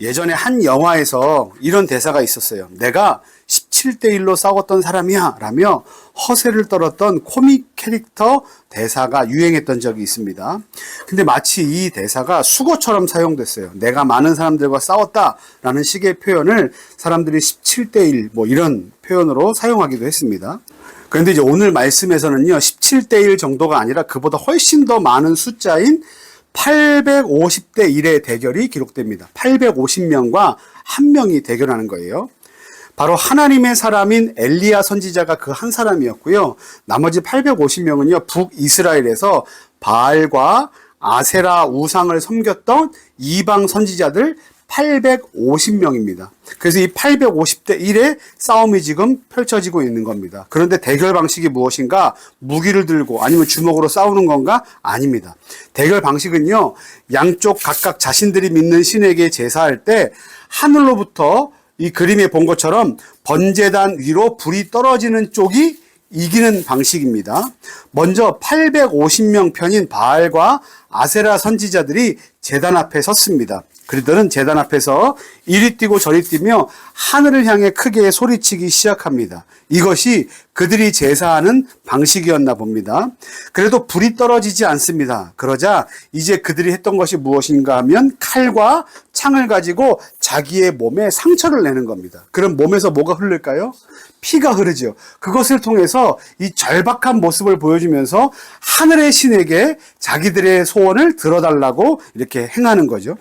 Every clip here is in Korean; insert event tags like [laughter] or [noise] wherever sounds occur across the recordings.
예전에 한 영화에서 이런 대사가 있었어요. 내가 17대 1로 싸웠던 사람이야. 라며 허세를 떨었던 코믹 캐릭터 대사가 유행했던 적이 있습니다. 근데 마치 이 대사가 수고처럼 사용됐어요. 내가 많은 사람들과 싸웠다. 라는 식의 표현을 사람들이 17대 1, 뭐 이런 표현으로 사용하기도 했습니다. 그런데 이제 오늘 말씀에서는요, 17대 1 정도가 아니라 그보다 훨씬 더 많은 숫자인 850대 1의 대결이 기록됩니다. 850명과 한 명이 대결하는 거예요. 바로 하나님의 사람인 엘리야 선지자가 그 한 사람이었고요. 나머지 850명은요, 북이스라엘에서 바알과 아세라 우상을 섬겼던 이방 선지자들 850명입니다. 그래서 이 850대 1의 싸움이 지금 펼쳐지고 있는 겁니다. 그런데 대결 방식이 무엇인가? 무기를 들고 아니면 주먹으로 싸우는 건가? 아닙니다. 대결 방식은요, 양쪽 각각 자신들이 믿는 신에게 제사할 때 하늘로부터 이 그림에 본 것처럼 번제단 위로 불이 떨어지는 쪽이 이기는 방식입니다. 먼저 850명 편인 바알과 아세라 선지자들이 제단 앞에 섰습니다. 그들은 제단 앞에서 이리 뛰고 저리 뛰며 하늘을 향해 크게 소리치기 시작합니다. 이것이 그들이 제사하는 방식이었나 봅니다. 그래도 불이 떨어지지 않습니다. 그러자 이제 그들이 했던 것이 무엇인가 하면 칼과 창을 가지고 자기의 몸에 상처를 내는 겁니다. 그럼 몸에서 뭐가 흐를까요? 피가 흐르죠. 그것을 통해서 이 절박한 모습을 보여주면서 하늘의 신에게 자기들의 소원을 들어달라고 이렇게 행하는 거죠.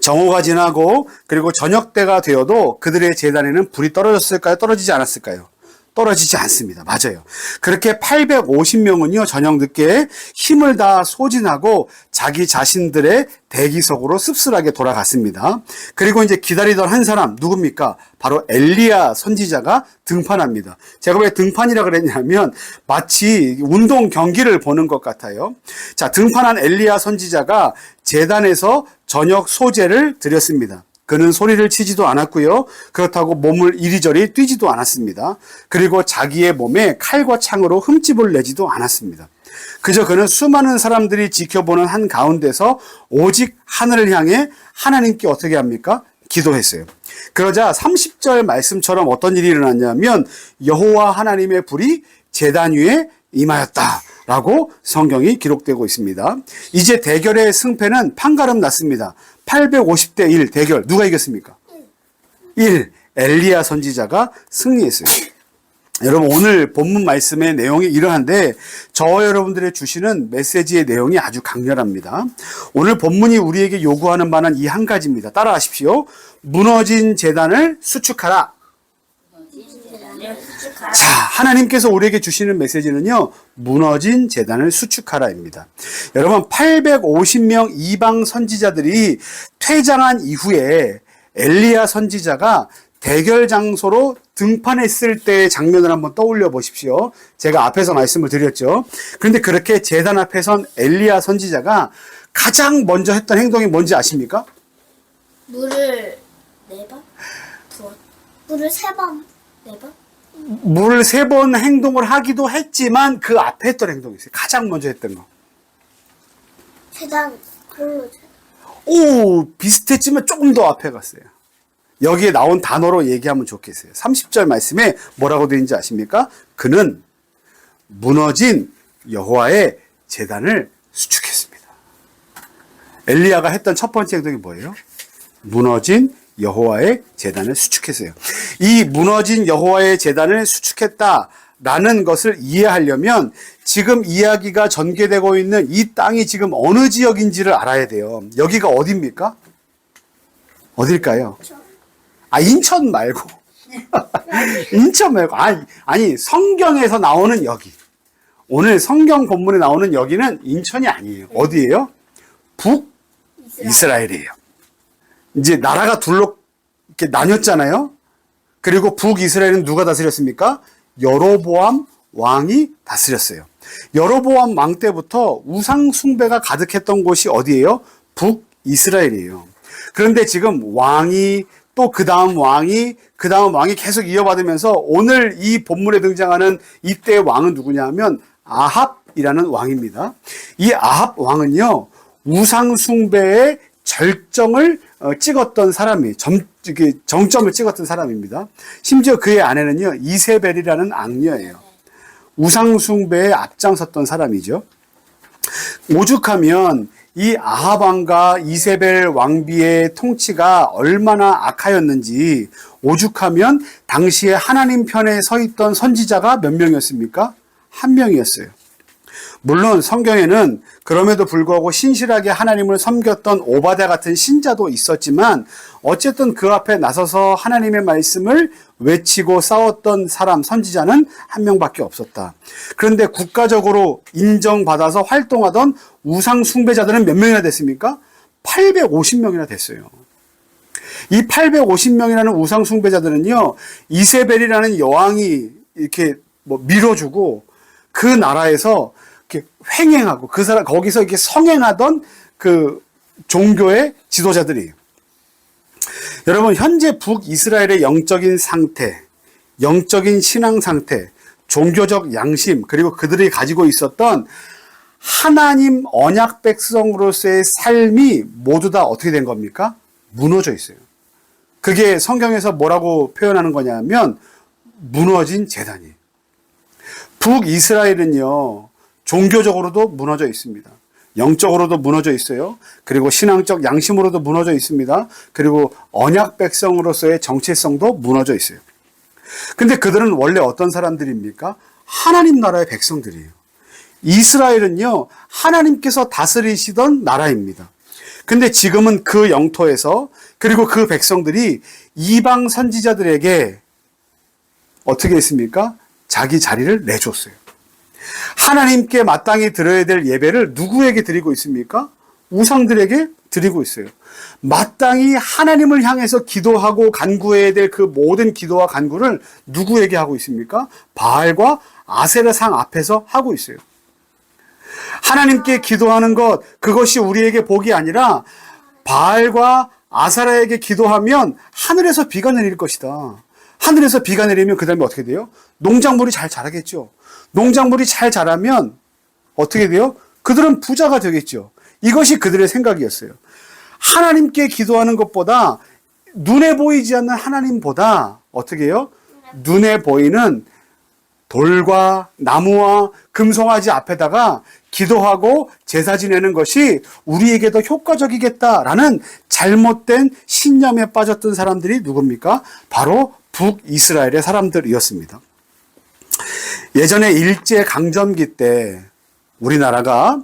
정오가 지나고 그리고 저녁 때가 되어도 그들의 재단에는 불이 떨어졌을까요? 떨어지지 않았을까요? 떨어지지 않습니다. 맞아요. 그렇게 850명은요, 저녁 늦게 힘을 다 소진하고 자기 자신들의 대기석으로 씁쓸하게 돌아갔습니다. 그리고 이제 기다리던 한 사람, 누굽니까? 바로 엘리야 선지자가 등판합니다. 제가 왜 등판이라 그랬냐면 마치 운동 경기를 보는 것 같아요. 자, 등판한 엘리야 선지자가 재단에서 저녁 소재를 드렸습니다. 그는 소리를 치지도 않았고요. 그렇다고 몸을 이리저리 뛰지도 않았습니다. 그리고 자기의 몸에 칼과 창으로 흠집을 내지도 않았습니다. 그저 그는 수많은 사람들이 지켜보는 한 가운데서 오직 하늘을 향해 하나님께 어떻게 합니까? 기도했어요. 그러자 30절 말씀처럼 어떤 일이 일어났냐면 여호와 하나님의 불이 제단 위에 임하였다. 라고 성경이 기록되고 있습니다. 이제 대결의 승패는 판가름 났습니다. 850대 1 대결. 누가 이겼습니까? 1. 엘리야 선지자가 승리했어요. 여러분 오늘 본문 말씀의 내용이 이러한데 저와 여러분들의 주시는 메시지의 내용이 아주 강렬합니다. 오늘 본문이 우리에게 요구하는 바는 이 한 가지입니다. 따라하십시오. 무너진 재단을 수축하라. 자, 하나님께서 우리에게 주시는 메시지는요, 무너진 재단을 수축하라입니다. 여러분, 850명 이방 선지자들이 퇴장한 이후에 엘리야 선지자가 대결 장소로 등판했을 때의 장면을 한번 떠올려 보십시오. 제가 앞에서 말씀을 드렸죠. 그런데 그렇게 재단 앞에 선 엘리야 선지자가 가장 먼저 했던 행동이 뭔지 아십니까? 물을 네 번 부었. 물을 세 번, 네 번. 물을 세 번 행동을 하기도 했지만 그 앞에 했던 행동이 있어요. 가장 먼저 했던 거. 세단 그걸로 세- 오, 비슷했지만 조금 더 앞에 갔어요. 여기에 나온 단어로 얘기하면 좋겠어요. 30절 말씀에 뭐라고 되어 있는지 아십니까? 그는 무너진 여호와의 재단을 수축했습니다. 엘리야가 했던 첫 번째 행동이 뭐예요? 무너진 여호와의 재단을 수축했어요. 이 무너진 여호와의 재단을 수축했다 라는 것을 이해하려면 지금 이야기가 전개되고 있는 이 땅이 지금 어느 지역인지를 알아야 돼요. 여기가 어디입니까? 어딜까요? 아, 인천 말고. [laughs] 인천 말고. 아니, 아니, 성경에서 나오는 여기. 오늘 성경 본문에 나오는 여기는 인천이 아니에요. 어디예요? 북 이스라엘이에요. 이제 나라가 둘로 이렇게 나뉘었잖아요. 그리고 북이스라엘은 누가 다스렸습니까? 여로보암 왕이 다스렸어요. 여로보암 왕 때부터 우상 숭배가 가득했던 곳이 어디예요? 북이스라엘이에요. 그런데 지금 왕이 또 그 다음 왕이 그 다음 왕이 계속 이어받으면서 오늘 이 본문에 등장하는 이때의 왕은 누구냐면 아합이라는 왕입니다. 이 아합 왕은요 우상 숭배의 절정을 어, 찍었던 사람이 점 이게 정점을 찍었던 사람입니다. 심지어 그의 아내는요 이세벨이라는 악녀예요. 우상숭배에 앞장섰던 사람이죠. 오죽하면 이 아하방과 이세벨 왕비의 통치가 얼마나 악하였는지 오죽하면 당시에 하나님 편에 서 있던 선지자가 몇 명이었습니까? 한 명이었어요. 물론 성경에는 그럼에도 불구하고 신실하게 하나님을 섬겼던 오바다 같은 신자도 있었지만 어쨌든 그 앞에 나서서 하나님의 말씀을 외치고 싸웠던 사람 선지자는 한 명밖에 없었다. 그런데 국가적으로 인정받아서 활동하던 우상 숭배자들은 몇 명이나 됐습니까? 850명이나 됐어요. 이 850명이라는 우상 숭배자들은요, 이세벨이라는 여왕이 이렇게 뭐 밀어주고 그 나라에서 이렇게 횡행하고 그 사람 거기서 이렇게 성행하던 그 종교의 지도자들이에요. 여러분 현재 북이스라엘의 영적인 상태, 영적인 신앙 상태, 종교적 양심 그리고 그들이 가지고 있었던 하나님 언약 백성으로서의 삶이 모두 다 어떻게 된 겁니까? 무너져 있어요. 그게 성경에서 뭐라고 표현하는 거냐면 무너진 재단이에요. 북이스라엘은요, 종교적으로도 무너져 있습니다. 영적으로도 무너져 있어요. 그리고 신앙적 양심으로도 무너져 있습니다. 그리고 언약 백성으로서의 정체성도 무너져 있어요. 근데 그들은 원래 어떤 사람들입니까? 하나님 나라의 백성들이에요. 이스라엘은요, 하나님께서 다스리시던 나라입니다. 근데 지금은 그 영토에서 그리고 그 백성들이 이방 선지자들에게 어떻게 했습니까? 자기 자리를 내줬어요. 하나님께 마땅히 드려야 될 예배를 누구에게 드리고 있습니까? 우상들에게 드리고 있어요. 마땅히 하나님을 향해서 기도하고 간구해야 될 그 모든 기도와 간구를 누구에게 하고 있습니까? 바알과 아세라 상 앞에서 하고 있어요. 하나님께 기도하는 것, 그것이 우리에게 복이 아니라 바알과 아사라에게 기도하면 하늘에서 비가 내릴 것이다. 하늘에서 비가 내리면 그 다음에 어떻게 돼요? 농작물이 잘 자라겠죠. 농작물이 잘 자라면 어떻게 돼요? 그들은 부자가 되겠죠. 이것이 그들의 생각이었어요. 하나님께 기도하는 것보다 눈에 보이지 않는 하나님보다 어떻게 해요? 눈에 보이는 돌과 나무와 금송아지 앞에다가 기도하고 제사 지내는 것이 우리에게 더 효과적이겠다라는 잘못된 신념에 빠졌던 사람들이 누굽니까? 바로 북이스라엘의 사람들이었습니다. 예전에 일제 강점기 때 우리나라가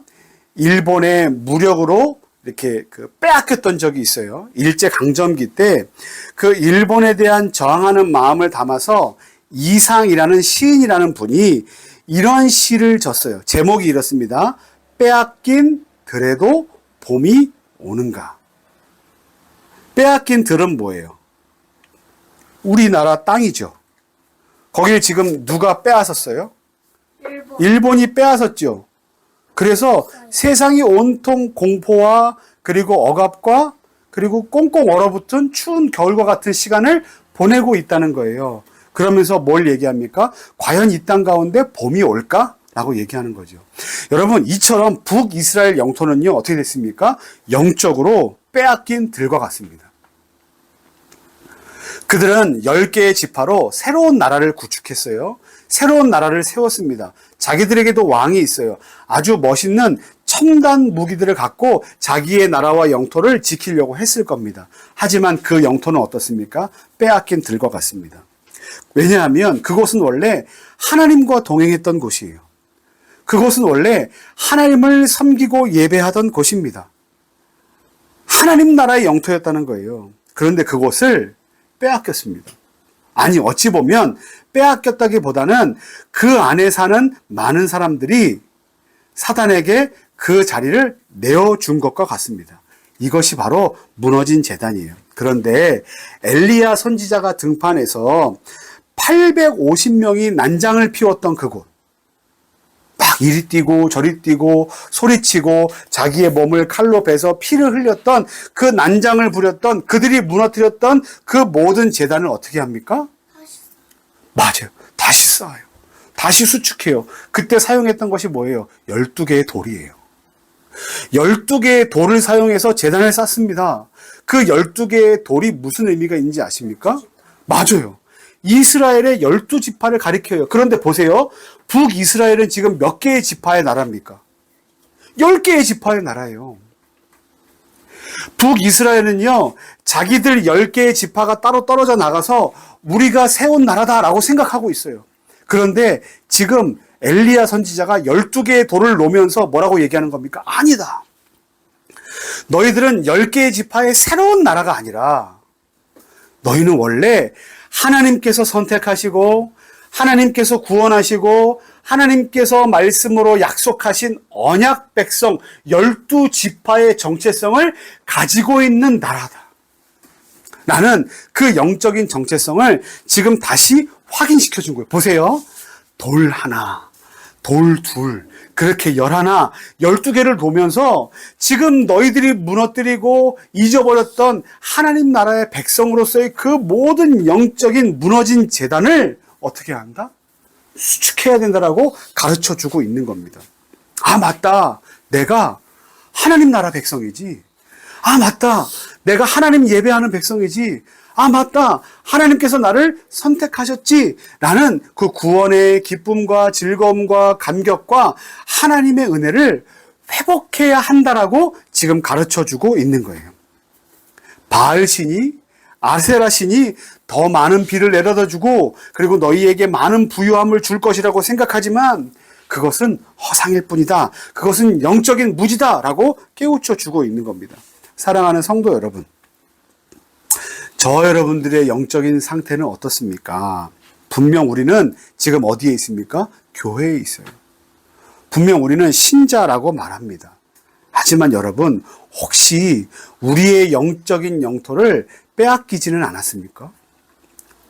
일본의 무력으로 이렇게 그 빼앗겼던 적이 있어요. 일제 강점기 때 그 일본에 대한 저항하는 마음을 담아서 이상이라는 시인이라는 분이 이런 시를 졌어요. 제목이 이렇습니다. 빼앗긴 들에도 봄이 오는가. 빼앗긴 들은 뭐예요? 우리나라 땅이죠. 거기를 지금 누가 빼앗았어요? 일본. 일본 이 빼앗았죠. 그래서 세상이 온통 공포와 그리고 억압과 그리고 꽁꽁 얼어붙은 추운 겨울과 같은 시간을 보내고 있다는 거예요. 그러면서 뭘 얘기합니까? 과연 이 땅 가운데 봄이 올까? 라고 얘기하는 거죠. 여러분, 이처럼 북이스라엘 영토는요, 어떻게 됐습니까? 영적으로 빼앗긴 들과 같습니다. 그들은 10개의 지파로 새로운 나라를 구축했어요. 새로운 나라를 세웠습니다. 자기들에게도 왕이 있어요. 아주 멋있는 첨단 무기들을 갖고 자기의 나라와 영토를 지키려고 했을 겁니다. 하지만 그 영토는 어떻습니까? 빼앗긴 들과 같습니다. 왜냐하면 그곳은 원래 하나님과 동행했던 곳이에요. 그곳은 원래 하나님을 섬기고 예배하던 곳입니다. 하나님 나라의 영토였다는 거예요. 그런데 그곳을 빼앗겼습니다. 아니, 어찌 보면 빼앗겼다기보다는 그 안에 사는 많은 사람들이 사단에게 그 자리를 내어준 것과 같습니다. 이것이 바로 무너진 재단이에요. 그런데 엘리야 선지자가 등판해서 850명이 난장을 피웠던 그곳. 막 이리 뛰고 저리 뛰고 소리치고 자기의 몸을 칼로 베서 피를 흘렸던 그 난장을 부렸던 그들이 무너뜨렸던 그 모든 재단을 어떻게 합니까? 맞아요. 다시 쌓아요. 다시 수축해요. 그때 사용했던 것이 뭐예요? 12개의 돌이에요. 12개의 돌을 사용해서 재단을 쌓습니다. 그 12개의 돌이 무슨 의미가 있는지 아십니까? 맞아요. 이스라엘의 12지파를 가리켜요. 그런데 보세요. 북이스라엘은 지금 몇 개의 지파의 나라입니까? 10개의 지파의 나라예요. 북이스라엘은요, 자기들 10개의 지파가 따로 떨어져 나가서 우리가 세운 나라다라고 생각하고 있어요. 그런데 지금 엘리야 선지자가 12개의 돌을 놓으면서 뭐라고 얘기하는 겁니까? 아니다. 너희들은 10개의 지파의 새로운 나라가 아니라 너희는 원래 하나님께서 선택하시고 하나님께서 구원하시고 하나님께서 말씀으로 약속하신 언약 백성 12지파의 정체성을 가지고 있는 나라다. 나는 그 영적인 정체성을 지금 다시 확인시켜 준 거예요. 보세요. 돌 하나, 돌 둘, 그렇게 열 하나, 열두 개를 놓으면서 지금 너희들이 무너뜨리고 잊어버렸던 하나님 나라의 백성으로서의 그 모든 영적인 무너진 재단을 어떻게 한다? 수축해야 된다라고 가르쳐 주고 있는 겁니다. 아, 맞다. 내가 하나님 나라 백성이지. 아, 맞다. 내가 하나님 예배하는 백성이지. 아, 맞다. 하나님께서 나를 선택하셨지. 라는 그 구원의 기쁨과 즐거움과 감격과 하나님의 은혜를 회복해야 한다라고 지금 가르쳐 주고 있는 거예요. 바알 신이 아세라 신이 더 많은 비를 내려다 주고 그리고 너희에게 많은 부유함을 줄 것이라고 생각하지만 그것은 허상일 뿐이다. 그것은 영적인 무지다라고 깨우쳐 주고 있는 겁니다. 사랑하는 성도 여러분. 저 여러분들의 영적인 상태는 어떻습니까? 분명 우리는 지금 어디에 있습니까? 교회에 있어요. 분명 우리는 신자라고 말합니다. 하지만 여러분, 혹시 우리의 영적인 영토를 빼앗기지는 않았습니까?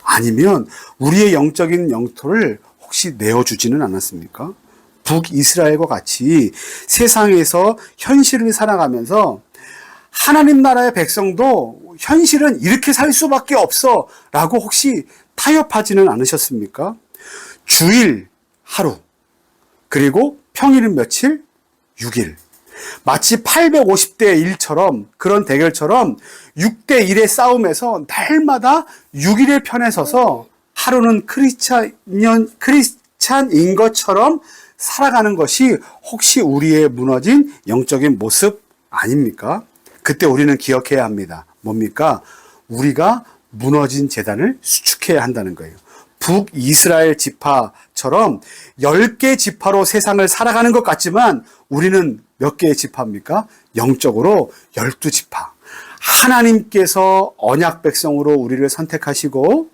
아니면 우리의 영적인 영토를 혹시 내어주지는 않았습니까? 북이스라엘과 같이 세상에서 현실을 살아가면서 하나님 나라의 백성도 현실은 이렇게 살 수밖에 없어 라고 혹시 타협하지는 않으셨습니까? 주일 하루, 그리고 평일은 며칠? 6일. 마치 850대 1처럼 그런 대결처럼 6대 1의 싸움에서 날마다 6일의 편에 서서 하루는 크리스찬, 크리스찬인 것처럼 살아가는 것이 혹시 우리의 무너진 영적인 모습 아닙니까? 그때 우리는 기억해야 합니다. 뭡니까? 우리가 무너진 재단을 수축해야 한다는 거예요. 북이스라엘 지파처럼 10개 지파로 세상을 살아가는 것 같지만 우리는 몇 개의 지파입니까? 영적으로 12지파. 하나님께서 언약 백성으로 우리를 선택하시고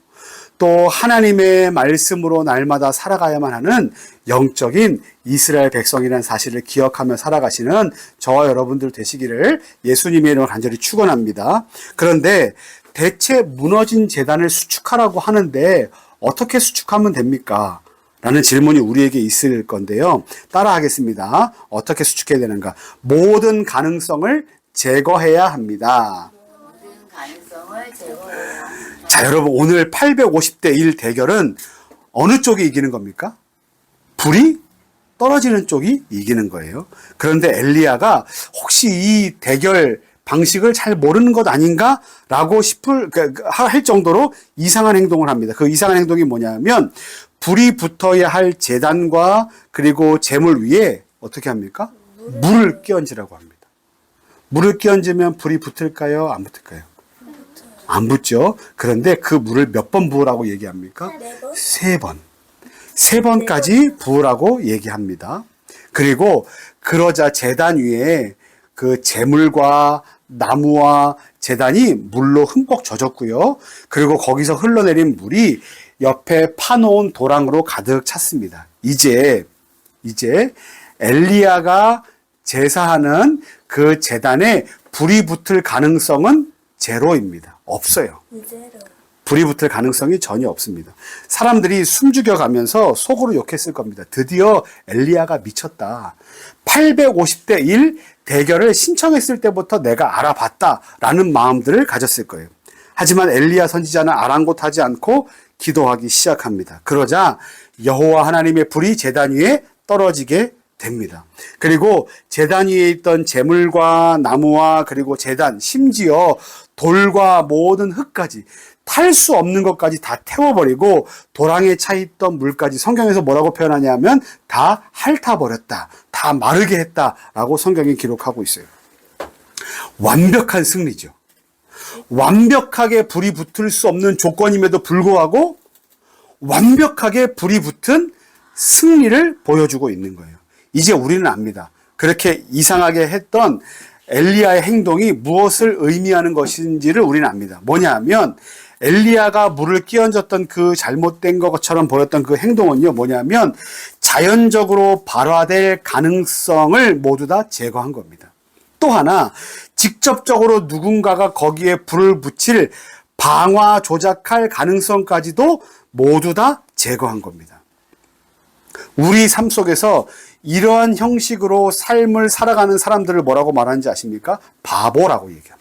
또 하나님의 말씀으로 날마다 살아가야만 하는 영적인 이스라엘 백성이라는 사실을 기억하며 살아가시는 저와 여러분들 되시기를 예수님의 이름으로 간절히 축원합니다. 그런데 대체 무너진 재단을 수축하라고 하는데 어떻게 수축하면 됩니까? 라는 질문이 우리에게 있을 건데요. 따라 하겠습니다. 어떻게 수축해야 되는가? 모든 가능성을 제거해야 합니다. 모든 가능성을 제거해요. 자, 여러분, 오늘 850대 1 대결은 어느 쪽이 이기는 겁니까? 불이 떨어지는 쪽이 이기는 거예요. 그런데 엘리야가 혹시 이 대결 방식을 잘 모르는 것 아닌가? 라고 싶을, 그, 그, 할 정도로 이상한 행동을 합니다. 그 이상한 행동이 뭐냐면, 불이 붙어야 할 재단과 그리고 재물 위에 어떻게 합니까? 물을 끼얹으라고 합니다. 물을 끼얹으면 불이 붙을까요? 안 붙을까요? 안 붙죠. 그런데 그 물을 몇 번 부으라고 얘기합니까? 네 번? 세 번. 세 번까지 부으라고 얘기합니다. 그리고 그러자 재단 위에 그 재물과 나무와 재단이 물로 흠뻑 젖었고요. 그리고 거기서 흘러내린 물이 옆에 파놓은 도랑으로 가득 찼습니다. 이제 이제 엘리야가 제사하는 그 재단에 불이 붙을 가능성은 제로입니다. 없어요. 불이 붙을 가능성이 전혀 없습니다. 사람들이 숨죽여 가면서 속으로 욕했을 겁니다. 드디어 엘리야가 미쳤다. 850대 1 대결을 신청했을 때부터 내가 알아봤다라는 마음들을 가졌을 거예요. 하지만 엘리야 선지자는 아랑곳하지 않고 기도하기 시작합니다. 그러자 여호와 하나님의 불이 제단 위에 떨어지게 됩니다. 그리고 재단 위에 있던 재물과 나무와 그리고 재단, 심지어 돌과 모든 흙까지 탈 수 없는 것까지 다 태워버리고 도랑에 차 있던 물까지 성경에서 뭐라고 표현하냐면 다 핥아버렸다. 다 마르게 했다 라고 성경이 기록하고 있어요. 완벽한 승리죠. 완벽하게 불이 붙을 수 없는 조건임에도 불구하고 완벽하게 불이 붙은 승리를 보여주고 있는 거예요. 이제 우리는 압니다. 그렇게 이상하게 했던 엘리야의 행동이 무엇을 의미하는 것인지를 우리는 압니다. 뭐냐 하면 엘리야가 물을 끼얹었던 그 잘못된 것처럼 보였던 그 행동은요, 뭐냐면 자연적으로 발화될 가능성을 모두 다 제거한 겁니다. 또 하나, 직접적으로 누군가가 거기에 불을 붙일 방화 조작할 가능성까지도 모두 다 제거한 겁니다. 우리 삶 속에서 이러한 형식으로 삶을 살아가는 사람들을 뭐라고 말하는지 아십니까? 바보라고 얘기합니다.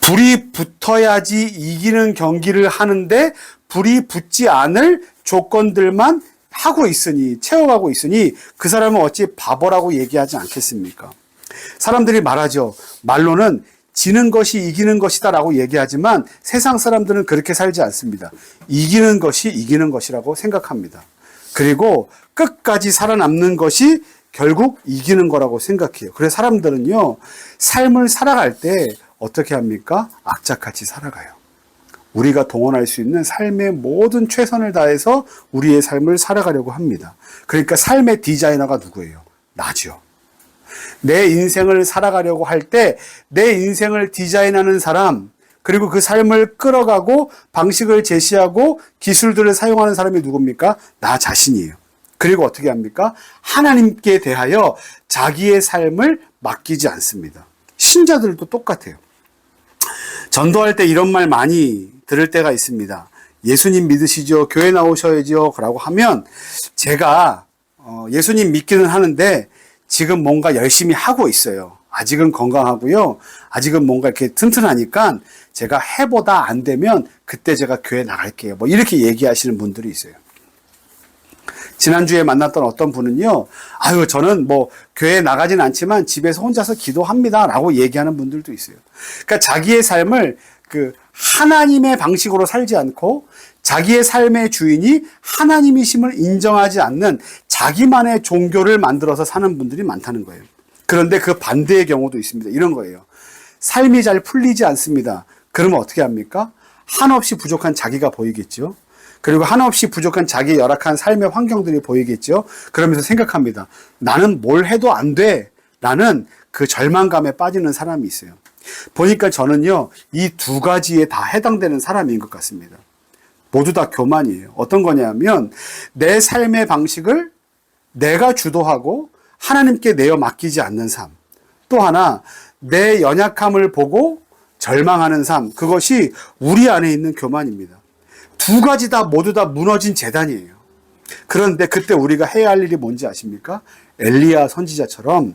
불이 붙어야지 이기는 경기를 하는데 불이 붙지 않을 조건들만 하고 있으니 채워가고 있으니 그 사람은 어찌 바보라고 얘기하지 않겠습니까? 사람들이 말하죠. 말로는 지는 것이 이기는 것이다라고 얘기하지만 세상 사람들은 그렇게 살지 않습니다. 이기는 것이 이기는 것이라고 생각합니다. 그리고 끝까지 살아남는 것이 결국 이기는 거라고 생각해요. 그래서 사람들은요, 삶을 살아갈 때 어떻게 합니까? 악착같이 살아가요. 우리가 동원할 수 있는 삶의 모든 최선을 다해서 우리의 삶을 살아가려고 합니다. 그러니까 삶의 디자이너가 누구예요? 나죠. 내 인생을 살아가려고 할 때 내 인생을 디자인하는 사람, 그리고 그 삶을 끌어가고 방식을 제시하고 기술들을 사용하는 사람이 누굽니까? 나 자신이에요. 그리고 어떻게 합니까? 하나님께 대하여 자기의 삶을 맡기지 않습니다. 신자들도 똑같아요. 전도할 때 이런 말 많이 들을 때가 있습니다. 예수님 믿으시죠? 교회 나오셔야죠? 라고 하면 제가 어, 예수님 믿기는 하는데 지금 뭔가 열심히 하고 있어요. 아직은 건강하고요. 아직은 뭔가 이렇게 튼튼하니까 제가 해보다 안 되면 그때 제가 교회 나갈게요. 뭐 이렇게 얘기하시는 분들이 있어요. 지난주에 만났던 어떤 분은요, 아유, 저는 뭐, 교회 나가진 않지만 집에서 혼자서 기도합니다. 라고 얘기하는 분들도 있어요. 그러니까 자기의 삶을 그 하나님의 방식으로 살지 않고 자기의 삶의 주인이 하나님이심을 인정하지 않는 자기만의 종교를 만들어서 사는 분들이 많다는 거예요. 그런데 그 반대의 경우도 있습니다. 이런 거예요. 삶이 잘 풀리지 않습니다. 그러면 어떻게 합니까? 한없이 부족한 자기가 보이겠죠. 그리고 한없이 부족한 자기의 열악한 삶의 환경들이 보이겠죠. 그러면서 생각합니다. 나는 뭘 해도 안 돼. 라는 그 절망감에 빠지는 사람이 있어요. 보니까 저는요, 이 두 가지에 다 해당되는 사람인 것 같습니다. 모두 다 교만이에요. 어떤 거냐면, 내 삶의 방식을 내가 주도하고 하나님께 내어 맡기지 않는 삶. 또 하나, 내 연약함을 보고 절망하는 삶. 그것이 우리 안에 있는 교만입니다. 두 가지 다 모두 다 무너진 재단이에요. 그런데 그때 우리가 해야 할 일이 뭔지 아십니까? 엘리야 선지자처럼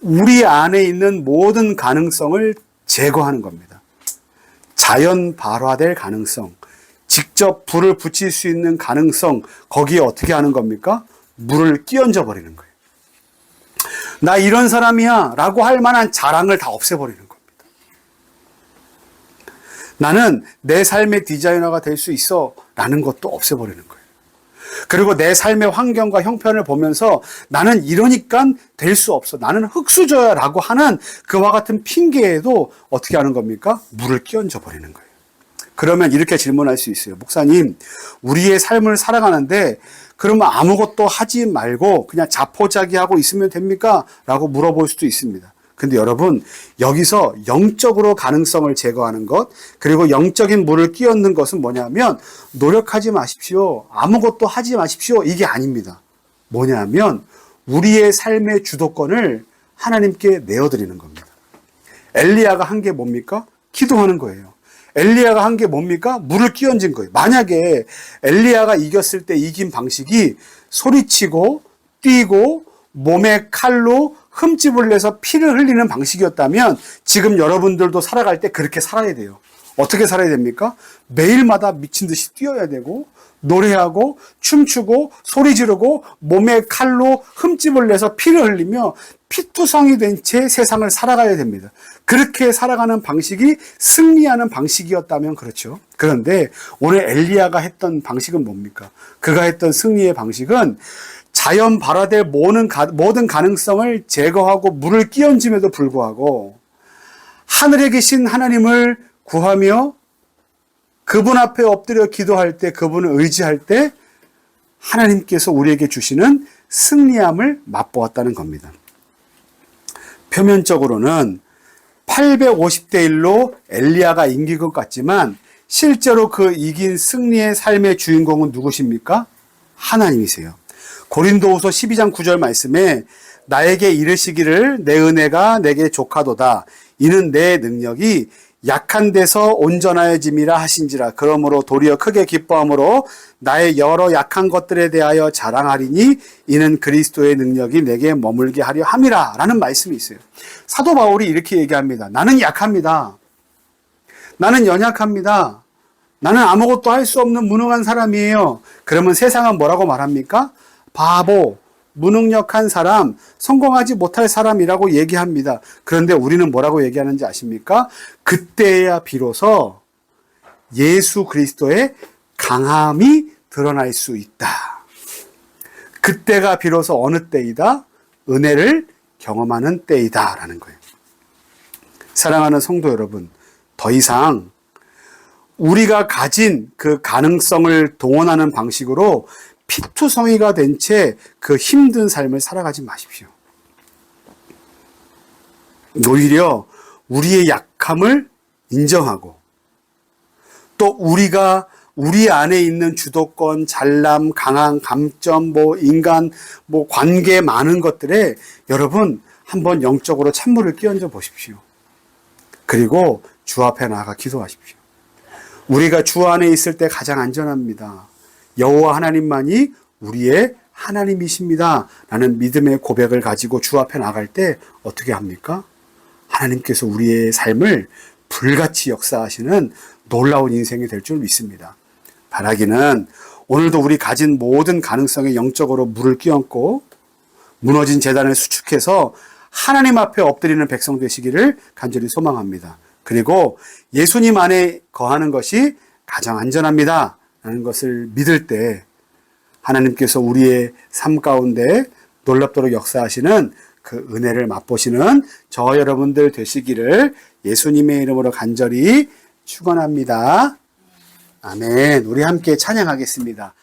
우리 안에 있는 모든 가능성을 제거하는 겁니다. 자연 발화될 가능성, 직접 불을 붙일 수 있는 가능성, 거기에 어떻게 하는 겁니까? 물을 끼얹어 버리는 거예요. 나 이런 사람이야 라고 할 만한 자랑을 다 없애버리는 겁니다. 나는 내 삶의 디자이너가 될 수 있어 라는 것도 없애버리는 거예요. 그리고 내 삶의 환경과 형편을 보면서 나는 이러니까 될 수 없어. 나는 흙수저야 라고 하는 그와 같은 핑계에도 어떻게 하는 겁니까? 물을 끼얹어 버리는 거예요. 그러면 이렇게 질문할 수 있어요. 목사님, 우리의 삶을 살아가는데 그러면 아무것도 하지 말고 그냥 자포자기하고 있으면 됩니까? 라고 물어볼 수도 있습니다. 근데 여러분, 여기서 영적으로 가능성을 제거하는 것, 그리고 영적인 물을 끼얹는 것은 뭐냐면, 노력하지 마십시오. 아무것도 하지 마십시오. 이게 아닙니다. 뭐냐면, 우리의 삶의 주도권을 하나님께 내어드리는 겁니다. 엘리야가 한 게 뭡니까? 기도하는 거예요. 엘리야가 한 게 뭡니까? 물을 끼얹은 거예요. 만약에 엘리야가 이겼을 때 이긴 방식이 소리치고 뛰고 몸에 칼로 흠집을 내서 피를 흘리는 방식이었다면 지금 여러분들도 살아갈 때 그렇게 살아야 돼요. 어떻게 살아야 됩니까? 매일마다 미친 듯이 뛰어야 되고 노래하고 춤추고 소리 지르고 몸에 칼로 흠집을 내서 피를 흘리며 피투성이 된 채 세상을 살아가야 됩니다. 그렇게 살아가는 방식이 승리하는 방식이었다면 그렇죠. 그런데 오늘 엘리야가 했던 방식은 뭡니까? 그가 했던 승리의 방식은 자연 발화될 모든, 가, 모든 가능성을 제거하고 물을 끼얹음에도 불구하고 하늘에 계신 하나님을 구하며 그분 앞에 엎드려 기도할 때, 그분을 의지할 때 하나님께서 우리에게 주시는 승리함을 맛보았다는 겁니다. 표면적으로는 850대 1로 엘리야가 이긴 것 같지만 실제로 그 이긴 승리의 삶의 주인공은 누구십니까? 하나님이세요. 고린도후서 12장 9절 말씀에 나에게 이르시기를 내 은혜가 내게 족하도다. 이는 내 능력이 약한 데서 온전하여짐이라 하신지라. 그러므로 도리어 크게 기뻐함으로 나의 여러 약한 것들에 대하여 자랑하리니 이는 그리스도의 능력이 내게 머물게 하려 함이라. 라는 말씀이 있어요. 사도 바울이 이렇게 얘기합니다. 나는 약합니다. 나는 연약합니다. 나는 아무것도 할 수 없는 무능한 사람이에요. 그러면 세상은 뭐라고 말합니까? 바보, 무능력한 사람, 성공하지 못할 사람이라고 얘기합니다. 그런데 우리는 뭐라고 얘기하는지 아십니까? 그때야 비로소 예수 그리스도의 강함이 드러날 수 있다. 그때가 비로소 어느 때이다? 은혜를 경험하는 때이다 라는 거예요. 사랑하는 성도 여러분, 더 이상 우리가 가진 그 가능성을 동원하는 방식으로 피투성이가 된 채 그 힘든 삶을 살아가지 마십시오. 오히려 우리의 약함을 인정하고 또 우리가 우리 안에 있는 주도권, 잘남, 강한 감점, 뭐 인간, 뭐 관계 많은 것들에 여러분 한번 영적으로 찬물을 끼얹어 보십시오. 그리고 주 앞에 나가 기도하십시오. 우리가 주 안에 있을 때 가장 안전합니다. 여호와 하나님만이 우리의 하나님이십니다. 라는 믿음의 고백을 가지고 주 앞에 나갈 때 어떻게 합니까? 하나님께서 우리의 삶을 불같이 역사하시는 놀라운 인생이 될 줄 믿습니다. 바라기는 오늘도 우리 가진 모든 가능성에 영적으로 물을 끼얹고 무너진 재단을 수축해서 하나님 앞에 엎드리는 백성 되시기를 간절히 소망합니다. 그리고 예수님 안에 거하는 것이 가장 안전합니다. 라는 것을 믿을 때 하나님께서 우리의 삶 가운데 놀랍도록 역사하시는 그 은혜를 맛보시는 저 여러분들 되시기를 예수님의 이름으로 간절히 축원합니다. 아멘. 우리 함께 찬양하겠습니다.